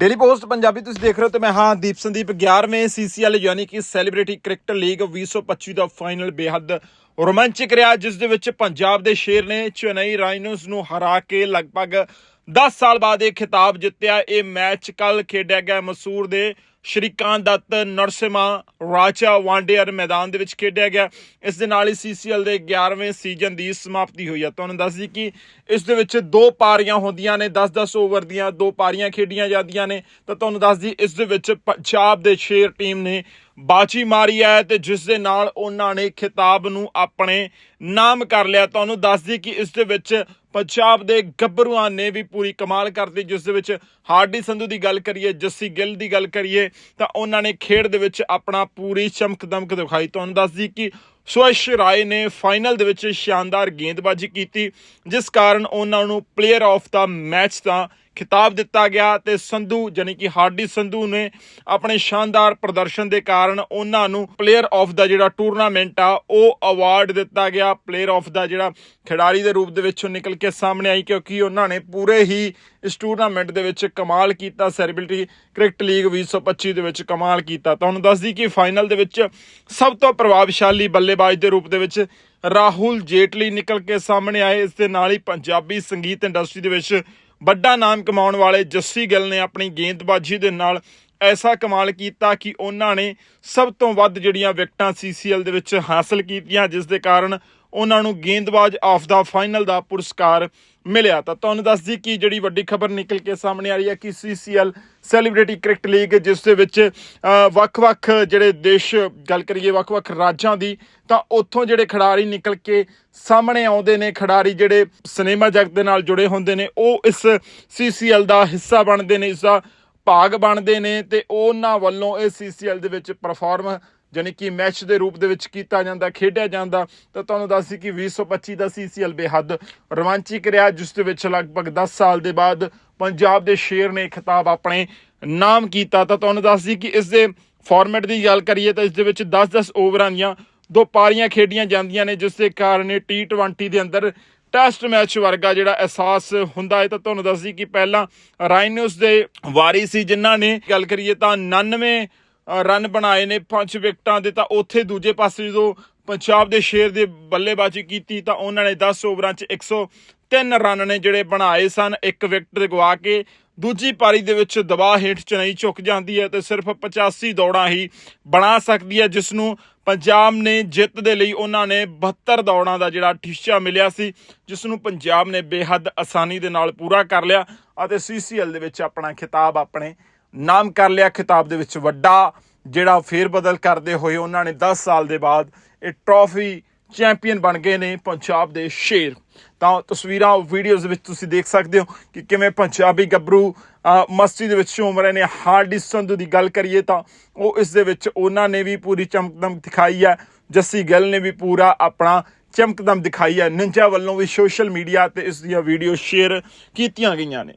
Daily post Punjabi ਤੁਸੀਂ ਦੇਖ ਰਹੇ ਹੋ ਤੇ ਮੈਂ ਹਾਂ ਦੀਪ ਸੰਦੀਪ 11ਵੇਂ ਸੀਸੀਐਲ ਯਾਨੀ ਕਿ ਸੈਲੀਬ੍ਰਿਟੀ ਕ੍ਰਿਕਟ ਲੀਗ 2025 ਦਾ ਫਾਈਨਲ ਬੇਹੱਦ ਰੋਮਾਂਚਕ ਰਿਹਾ, ਜਿਸ ਦੇ ਵਿੱਚ ਪੰਜਾਬ ਦੇ ਸ਼ੇਰ ਨੇ ਚੇਨਈ ਰਾਈਨੋਸ ਨੂੰ ਹਰਾ ਕੇ ਲਗਭਗ 10 ਸਾਲ ਬਾਅਦ ਇਹ ਖਿਤਾਬ ਜਿੱਤਿਆ। ਇਹ ਮੈਚ ਕੱਲ ਖੇਡਿਆ ਗਿਆ ਮਸੂਰ ਦੇ ਸ਼੍ਰੀਕਾਂਤ ਦੱਤ ਨਰਸਿਮਾ ਰਾਜਾ ਵਾਂਡੇਅਰ ਮੈਦਾਨ ਦੇ ਵਿੱਚ ਖੇਡਿਆ ਗਿਆ। ਇਸ ਦੇ ਨਾਲ ਹੀ ਸੀਸੀਐਲ ਦੇ 11ਵੇਂ ਸੀਜ਼ਨ ਦੀ ਸਮਾਪਤੀ ਹੋਈ ਹੈ ਤੁਹਾਨੂੰ ਦੱਸ ਦਈਏ ਕਿ ਇਸ ਦੇ ਵਿੱਚ ਦੋ ਪਾਰੀਆਂ ਹੁੰਦੀਆਂ ਨੇ 10-10 ਓਵਰ ਦੀਆਂ ਦੋ ਪਾਰੀਆਂ ਖੇਡੀਆਂ ਜਾਂਦੀਆਂ ਨੇ। ਤਾਂ ਤੁਹਾਨੂੰ ਦੱਸ ਦਈਏ ਇਸ ਦੇ ਵਿੱਚ ਪੰਜਾਬ ਦੇ ਸ਼ੇਰ ਟੀਮ ਨੇ ਬਾਜੀ ਮਾਰੀ ਹੈ ਤੇ ਜਿਸ ਦੇ ਨਾਲ ਉਹਨਾਂ ਨੇ ਖਿਤਾਬ ਨੂੰ ਆਪਣੇ ਨਾਮ ਕਰ ਲਿਆ। ਤੁਹਾਨੂੰ ਦੱਸ ਦਈਏ ਕਿ ਇਸ ਦੇ ਵਿੱਚ ਪੰਜਾਬ ਦੇ ਗੱਭਰੂਆਂ ਨੇ ਵੀ ਪੂਰੀ ਕਮਾਲ ਕਰਤੀ ਜਿਸ ਦੇ ਵਿੱਚ ਹਾਰਡੀ ਸੰਧੂ ਦੀ ਗੱਲ ਕਰੀਏ, ਜੱਸੀ ਗਿੱਲ ਦੀ ਗੱਲ ਕਰੀਏ, ਤਾਂ ਉਹਨਾਂ ਨੇ ਖੇਡ ਦੇ ਵਿੱਚ ਆਪਣਾ ਪੂਰੀ ਚਮਕ ਦਮਕ ਦਿਖਾਈ। ਤੁਹਾਨੂੰ ਦੱਸ ਦਈਏ ਕਿ ਸੁਯਸ਼ ਰਾਏ ਨੇ ਫਾਈਨਲ ਦੇ ਵਿੱਚ ਸ਼ਾਨਦਾਰ ਗੇਂਦਬਾਜ਼ੀ ਕੀਤੀ, ਜਿਸ ਕਾਰਨ ਉਹਨਾਂ ਨੂੰ ਪਲੇਅਰ ਆਫ ਦਾ ਮੈਚ ਤਾਂ ਖਿਤਾਬ ਦਿੱਤਾ ਗਿਆ ਤੇ ਸੰਧੂ ਜਾਨੀ ਕਿ ਹਾਰਡੀ ਸੰਧੂ ਨੇ ਆਪਣੇ ਸ਼ਾਨਦਾਰ ਪ੍ਰਦਰਸ਼ਨ ਦੇ ਕਾਰਨ ਉਹਨਾਂ ਨੂੰ ਪਲੇਅਰ ਆਫ ਦਾ ਜਿਹੜਾ ਟੂਰਨਾਮੈਂਟ ਆ, ਉਹ ਅਵਾਰਡ ਦਿੱਤਾ ਗਿਆ। ਪਲੇਅਰ ਆਫ ਦਾ ਜਿਹੜਾ ਖਿਡਾਰੀ ਦੇ ਰੂਪ ਦੇ ਵਿੱਚੋਂ ਨਿਕਲ ਕੇ ਸਾਹਮਣੇ ਆਈ ਕਿਉਂਕਿ ਉਹਨਾਂ ਨੇ ਪੂਰੇ ਹੀ ਇਸ ਟੂਰਨਾਮੈਂਟ ਦੇ ਵਿੱਚ ਕਮਾਲ ਕੀਤਾ। ਸੈਲੀਬ੍ਰਿਟੀ ਕ੍ਰਿਕਟ ਲੀਗ 2025 ਦੇ ਵਿੱਚ ਕਮਾਲ ਕੀਤਾ। ਤੁਹਾਨੂੰ ਦੱਸਦੀ ਕਿ ਫਾਈਨਲ ਦੇ ਵਿੱਚ ਸਭ ਤੋਂ ਪ੍ਰਭਾਵਸ਼ਾਲੀ ਬੱਲੇਬਾਜ਼ ਦੇ ਰੂਪ ਦੇ ਵਿੱਚ ਰਾਹੁਲ ਜੇਟਲੀ ਨਿਕਲ ਕੇ ਸਾਹਮਣੇ ਆਏ। ਇਸ ਦੇ ਨਾਲ ਹੀ ਪੰਜਾਬੀ ਸੰਗੀਤ ਇੰਡਸਟਰੀ ਦੇ ਵਿੱਚ ਵੱਡਾ ਨਾਮ ਕਮਾਉਣ ਵਾਲੇ ਜੱਸੀ ਗਿੱਲ ਨੇ ਆਪਣੀ ਗੇਂਦਬਾਜ਼ੀ ਦੇ ਨਾਲ ਐਸਾ ਕਮਾਲ ਕੀਤਾ ਕਿ ਉਹਨਾਂ ਨੇ ਸਭ ਤੋਂ ਵੱਧ ਜਿਹੜੀਆਂ ਵਿਕਟਾਂ ਸੀਸੀਐਲ ਦੇ ਵਿੱਚ ਹਾਸਲ ਕੀਤੀਆਂ, ਜਿਸ ਦੇ ਕਾਰਨ ਉਹਨਾਂ ਨੂੰ ਗੇਂਦਬਾਜ਼ ਆਫ ਦਾ ਫਾਈਨਲ ਦਾ ਪੁਰਸਕਾਰ ਮਿਲਿਆ। ਤਾਂ ਤੁਹਾਨੂੰ ਦੱਸਦੀ ਕਿ ਜਿਹੜੀ ਵੱਡੀ ਖਬਰ ਨਿਕਲ ਕੇ ਸਾਹਮਣੇ ਆ ਰਹੀ ਹੈ ਕਿ ਸੀਸੀਐਲ ਸੈਲੀਬ੍ਰਿਟੀ ਕ੍ਰਿਕਟ ਲੀਗ ਜਿਸ ਦੇ ਵਿੱਚ ਵੱਖ-ਵੱਖ ਜਿਹੜੇ ਦੇਸ਼, ਗੱਲ ਕਰੀਏ ਵੱਖ-ਵੱਖ ਰਾਜਾਂ ਦੀ, ਤਾਂ ਉੱਥੋਂ ਜਿਹੜੇ ਖਿਡਾਰੀ ਨਿਕਲ ਕੇ ਸਾਹਮਣੇ ਆਉਂਦੇ ਨੇ, ਖਿਡਾਰੀ ਜਿਹੜੇ ਸਿਨੇਮਾ ਜਗਤ ਦੇ ਨਾਲ ਜੁੜੇ ਹੁੰਦੇ ਨੇ, ਉਹ ਇਸ ਸੀਸੀਐਲ ਦਾ ਹਿੱਸਾ ਬਣਦੇ ਨੇ, ਇਸ ਦਾ ਭਾਗ ਬਣਦੇ ਨੇ ਤੇ ਉਹਨਾਂ ਵੱਲੋਂ ਇਹ ਸੀਸੀਐਲ ਦੇ ਵਿੱਚ ਪਰਫਾਰਮ ਜਾਣੀ ਕਿ ਮੈਚ ਦੇ ਰੂਪ ਦੇ ਵਿੱਚ ਕੀਤਾ ਜਾਂਦਾ, ਖੇਡਿਆ ਜਾਂਦਾ। ਤਾਂ ਤੁਹਾਨੂੰ ਦੱਸੀ ਕਿ 2025 ਦਾ ਸੀਸੀਐਲ ਬੇਹੱਦ ਰੋਮਾਂਚਿਕ ਰਿਹਾ, ਜਿਸ ਦੇ ਵਿੱਚ ਲਗਭਗ 10 ਸਾਲ ਦੇ ਬਾਅਦ ਪੰਜਾਬ ਦੇ ਸ਼ੇਰ ਨੇ ਖਿਤਾਬ ਆਪਣੇ ਨਾਮ ਕੀਤਾ। ਤਾਂ ਤੁਹਾਨੂੰ ਦੱਸਦੀ ਕਿ ਇਸ ਦੇ ਫਾਰਮੈਟ ਦੀ ਗੱਲ ਕਰੀਏ ਤਾਂ ਇਸ ਦੇ ਵਿੱਚ 10-10 ਓਵਰਾਂ ਦੀਆਂ ਦੋ ਪਾਰੀਆਂ ਖੇਡੀਆਂ ਜਾਂਦੀਆਂ ਨੇ, ਜਿਸ ਦੇ ਕਾਰਨ ਇਹ T20 ਦੇ ਅੰਦਰ ਟੈਸਟ ਮੈਚ ਵਰਗਾ ਜਿਹੜਾ ਅਹਿਸਾਸ ਹੁੰਦਾ ਹੈ, ਤਾਂ ਤੁਹਾਨੂੰ ਦੱਸਦੀ ਕਿ ਪਹਿਲਾਂ ਰਾਈਨੋਸ ਦੇ ਵਾਰੀ ਸੀ ਜਿਨ੍ਹਾਂ ਨੇ ਗੱਲ ਕਰੀਏ ਤਾਂ 99 ਰਨ ਬਣਾਏ ਨੇ, ਪੰਜ ਵਿਕਟਾਂ ਦੇ, ਤਾਂ ਉੱਥੇ ਦੂਜੇ ਪਾਸੇ ਜਦੋਂ ਪੰਜਾਬ ਦੇ ਸ਼ੇਰ ਦੀ ਬੱਲੇਬਾਜ਼ੀ ਕੀਤੀ ਤਾਂ ਉਹਨਾਂ ਨੇ 10 ਓਵਰਾਂ 'ਚ 103 ਰਨ ਨੇ ਜਿਹੜੇ ਬਣਾਏ ਸਨ। ਇੱਕ ਵਿਕਟ ਦੇ ਗਵਾ ਕੇ ਦੂਜੀ ਪਾਰੀ ਦੇ ਵਿੱਚ ਦਬਾਅ ਹੇਠ ਚੇਨਈ ਝੁਕ ਜਾਂਦੀ ਹੈ ਤੇ ਸਿਰਫ 85 ਦੌੜਾਂ ਹੀ ਬਣਾ ਸਕਦੀ ਹੈ ਜਿਸ ਨੂੰ ਪੰਜਾਬ ਨੇ ਜਿੱਤ ਦੇ ਲਈ ਉਹਨਾਂ ਨੇ 72 ਦੌੜਾਂ ਦਾ ਜਿਹੜਾ ਟੀਚਾ ਮਿਲਿਆ ਸੀ ਜਿਸ ਨੂੰ ਪੰਜਾਬ ਨੇ ਬੇਹੱਦ ਆਸਾਨੀ ਦੇ ਨਾਲ ਪੂਰਾ ਕਰ ਲਿਆ ਅਤੇ ਸੀਸੀਐਲ ਦੇ ਵਿੱਚ ਆਪਣਾ ਖਿਤਾਬ ਆਪਣੇ ਨਾਮ ਕਰ ਲਿਆ। ਖਿਤਾਬ ਦੇ ਵਿੱਚ ਵੱਡਾ ਜਿਹੜਾ ਫੇਰ ਬਦਲ ਕਰਦੇ ਹੋਏ ਉਹਨਾਂ ਨੇ 10 ਸਾਲ ਦੇ ਬਾਅਦ ਇਹ ਟਰੋਫੀ ਚੈਂਪੀਅਨ ਬਣ ਗਏ ਨੇ ਪੰਜਾਬ ਦੇ ਸ਼ੇਰ। ਤਾਂ ਤਸਵੀਰਾਂ ਵੀਡੀਓਜ਼ ਵਿੱਚ ਤੁਸੀਂ ਦੇਖ ਸਕਦੇ ਹੋ ਕਿ ਕਿਵੇਂ ਪੰਜਾਬੀ ਗੱਭਰੂ ਮਸਤੀ ਦੇ ਵਿੱਚ ਝੂਮ ਰਹੇ ਨੇ। ਹਾਰਡੀ ਸੰਧੂ ਦੀ ਗੱਲ ਕਰੀਏ ਤਾਂ ਉਹ ਇਸ ਦੇ ਵਿੱਚ ਉਹਨਾਂ ਨੇ ਵੀ ਪੂਰੀ ਚਮਕਦਮ ਦਿਖਾਈ ਹੈ। ਜੱਸੀ ਗਿੱਲ ਨੇ ਵੀ ਪੂਰਾ ਆਪਣਾ ਚਮਕਦਮ ਦਿਖਾਈ ਹੈ। ਨਿੰਜਾ ਵੱਲੋਂ ਵੀ ਸੋਸ਼ਲ ਮੀਡੀਆ ਤੇ ਇਸ ਦੀਆਂ ਵੀਡੀਓ ਸ਼ੇਅਰ ਕੀਤੀਆਂ ਗਈਆਂ ਨੇ।